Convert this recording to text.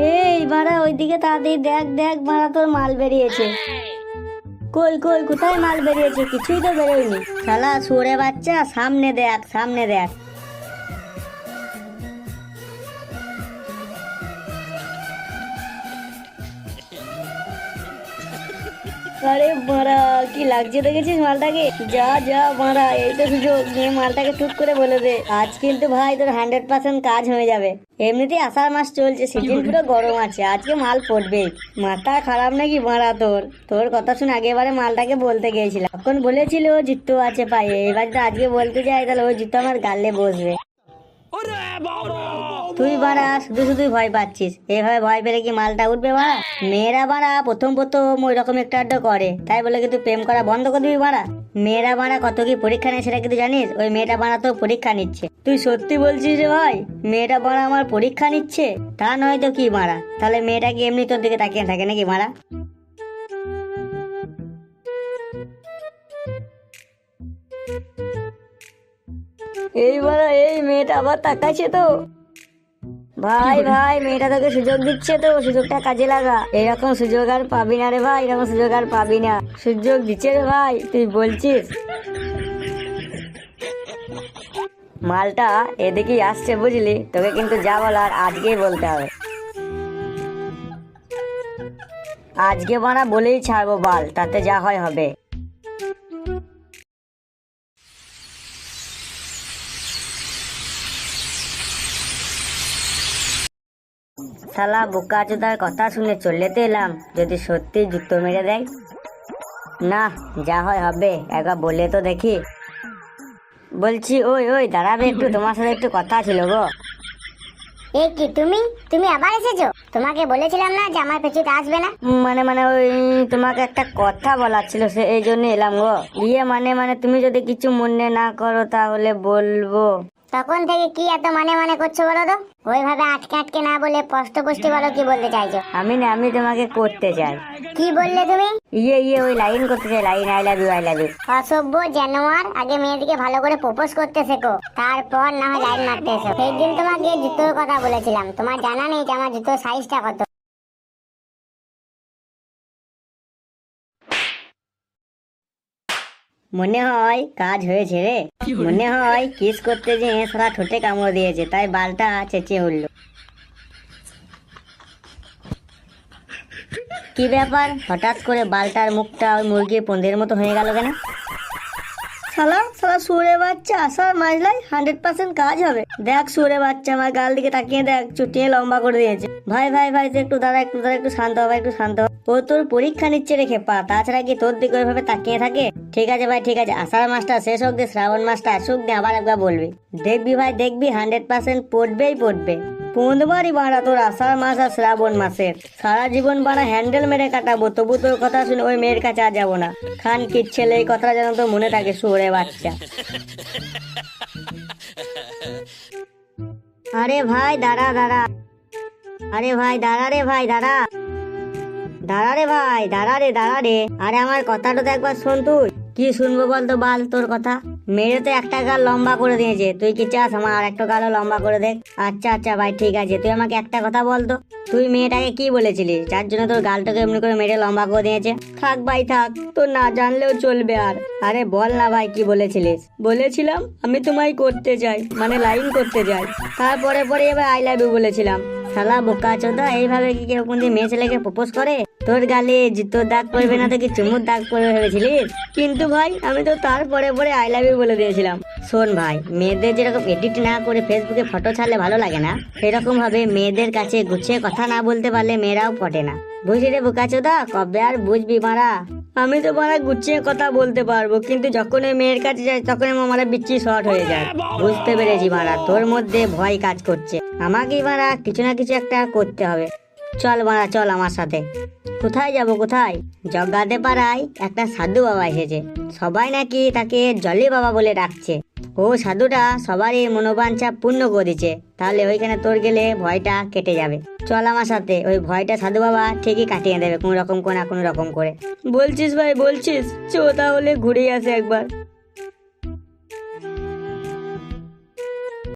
এই বাড়া, ওইদিকে তাড়াতাড়ি দেখ দেখ বাড়া, তোর মাল বেরিয়েছে। কই কই, কোথায় মাল বেরিয়েছে? কিছুই তো বেরোয়নি। শালা সরে বাচ্চা, সামনে দেখ সামনে দেখ। আরে মারা, কি লাগছে দেখেছিস মালটাকে? যা যা, মারা, এই তো সুযোগ নিয়ে মালটাকে টুক করে বলে দে। আজ কিন্তু ভাই তোর হান্ড্রেড পার্সেন্ট কাজ হয়ে যাবে। এমনিতেই আষাঢ় মাস চলছে, সিজন পুরো গরম আছে, আজকে মাল পড়বেই মাথা খারাপ নাকি মারা তোর? তোর কথা শুনে আগেবারে মালটাকে বলতে গিয়েছিলাম। তখন বলেছিল জুতো আছে পায়ে এবার তো আজকে বলতে যাই, তাহলে ওই জুতো আমার গালে বসবে। তুই বাড়া, শুধু শুধুই ভয় পাচ্ছিস। এভাবে ভয় পেলে কি মালটা উঠবে বাড়া? মেয়েরা বাড়া, প্রথম প্রথম ওই রকম একটু আড্ডা করে। তাই বলে কি তুই প্রেম করা বন্ধ করে দিবি বাড়া। মেয়েরা বাড়া, কত কি পরীক্ষা নেয় সেটা কিন্তু জানিস? ওই মেয়েটা বাড়া তো পরীক্ষা নিচ্ছে। তুই সত্যি বলছিস রে ভাই, মেয়েটা বাড়া আমার পরীক্ষা নিচ্ছে? তা নয় তো কি মারা তাহলে মেয়েটা কি এমনি তোর দিকে তাকিয়ে থাকে নাকি মারা এইবার এই মেয়েটা আবার তাকাচ্ছে তো। ভাই ভাই মেয়েটা তোকে সুযোগ দিচ্ছে তো সুযোগটা কাজে লাগা। এরকম সুযোগ আর পাবি না রে ভাই এরকম সুযোগ আর পাবি না। সুযোগ দিচ্ছে রে ভাই তুই বলছিস? মালটা এদিকেই আসছে বুঝলি তোকে কিন্তু যা বলার আজকেই বলতে হবে। আজকে বানা বলেই ছাড়বো বাল তাতে যা হয় হবে। শালা বোকা চোদার কথা শুনে চলে তো এলাম। যদি সত্যি জুতো মেরে দেয়? না যা হয় হবে একবার বলে তো দেখি। বলছি ওই ওই দাঁড়াবে একটু তোমার সাথে একটু কথা ছিল গো। এ কি তুমি? তুমি আবার এসেছ? তোমাকে বলেছিলাম না যে আমার পেছুতে আসবে না? মানে মানে ওই তোমাকে একটা কথা বলার ছিল সে এই জন্য এলাম গো। ইয়ে মানে মানে তুমি যদি কিছু মনে না করো তাহলে বলব। তখন থেকে কি এত মানে মানে করছ বলো তো? ওইভাবে আটকে আটকে না বলে স্পষ্ট পুষ্টি বলো কি বলতে চাইছো? আমি না আমি তোমাকে করতে চাই। কি বললে তুমি? ইয়ে ইয়ে ওই লাইন করতে চাই line I love you I love you অসভ্য জানোয়ার আগে মেয়েদিকে ভালো করে প্রপোজ করতে শেখো। তারপর না হয় লাইন মারতে এসো সেই দিন তোমাকে জুতোর কথা বলেছিলাম। তোমার জানা নেই যে আমার জুতোর সাইজটা কত। মনে হয় কাজ হয়েছে রে। মনে হয় কিস করতে যে সারা ঠোঁটে কামড় দিয়েছে তাই বালটা চেঁচিয়ে উঠল। কি ব্যাপার? হঠাৎ করে বালটার মুখটা ওই মুরগির পন্দের মতো হয়ে গেল কেন? শালা শালা সুরে বাচ্চা, আসার মাজলাই হান্ড্রেড পার্সেন্ট কাজ হবে। দেখ সুরে বাচ্চা, আমার গাল দিকে তাকিয়ে দেখ, চুটিয়ে লম্বা করে দিয়েছে। ভাই ভাই ভাই, তুই একটু দাঁড়া একটু দাঁড়া, একটু শান্ত হবে একটু শান্ত। ও তোর পরীক্ষা নিচ্ছে রেখে, পা, তাছাড়া কি তোর দিকে ওইভাবে তাকিয়ে থাকে? ঠিক আছে ভাই, ঠিক আছে, আষাঢ় মাসটা শেষ হোক দিয়ে শ্রাবণ মাসটা আসুক দিয়ে আবার একবার বলবি। দেখবি ভাই, দেখবি, হান্ড্রেড পার্সেন্ট পড়বেই পড়বে। পৌঁছবারই বাড়া তোর আষাঢ় মাস আর শ্রাবণ মাসের। সারা জীবন বাড়া হ্যান্ডেল মেরে কাটাবো, তবু তোর কথা শুনে ওই মেয়ের কাছে আর যাব না। খান কি ছেলে, এই কথাটা যেন তোর মনে থাকে সুরে বাচ্চা। আরে ভাই, দাঁড়া দাঁড়া। আরে ভাই, দাঁড়া রে ভাই, দাঁড়া। দাঁড়া রে ভাই, দাঁড়া রে দাঁড়া রে। আরে আমার কথাটা তো একবার শোন তুই। কি শুনব বলতো বাল তোর কথা? মেরে তো একটা গাল লম্বা করে দিয়েছে। তুই কি চাস আমার আর একটা গালও লম্বা করে দেখ আচ্ছা আচ্ছা ভাই, ঠিক আছে। তুই আমাকে একটা কথা বলতো তুই মেয়েটাকে কি বলেছিলিস যার জন্য তোর গালটাকে এমনি করে মেরে লম্বা করে দিয়েছে। থাক, ভাই, থাক। তোর না জানলেও চলবে আর। আরে বল না, ভাই, কি বলেছিলিস? বলেছিলাম, আমি তোমায় করতে চাই মানে লাইন করতে চাই তারপরে পরে এবার আই লাভ ইউ বলেছিলাম। শালা বোকা চোদা এইভাবে কি কেউ কোনদিন মেয়ে ছেলেকে প্রপোজ করে? তোর গালে জুতোর দাগ পড়বে না তো কি চুমুর দাগ পড়বে ভেবেছিলিস কিন্তু ভাই, আমি তো তারপরে পরে আই লাভ ইউ বলে দিয়েছিলাম। শোন ভাই, মেয়েদের যেরকম এডিট না করে ফেসবুকে ফটো ছাড়লে ভালো লাগে না সেরকম ভাবে মেয়েদের কাছে গুছিয়ে কথা না বলতে পারলে মেয়েরাও পটে না। বুঝলি রে বোকা চোদা কবে আর বুঝবি মারা? আমি তো মারা গুছিয়ে কথা বলতে পারব, কিন্তু যখন ওই মেয়ের কাছে যাই, তখন আমার বিচ্ছি শর্ট হয়ে যায়। বুঝতে পেরেছি মারা, তোর মধ্যে ভয় কাজ করছে। আমাকে মারা, কিছু না কিছু একটা করতে হবে। চল মারা চল আমার সাথে। কোথায় যাব, কোথায়? জগাতে পাড়ায় একটা সাধু বাবা এসেছে। সবাই নাকি তাকে জলি বাবা বলে ডাকছে। ও সাধুটা সবারই মনোবাঞ্ছা পূর্ণ করে দিচ্ছে। তাহলে ওইখানে তোর গেলে ভয়টা কেটে যাবে। চল আমার সাথে, ওই ভয়টা সাধু বাবা ঠিকই কাটিয়ে দেবে, কোনো রকম কোন, কোনো রকম করে। বলছিস ভাই, বলছিস? চো তাহলে ঘুরে আসে একবার।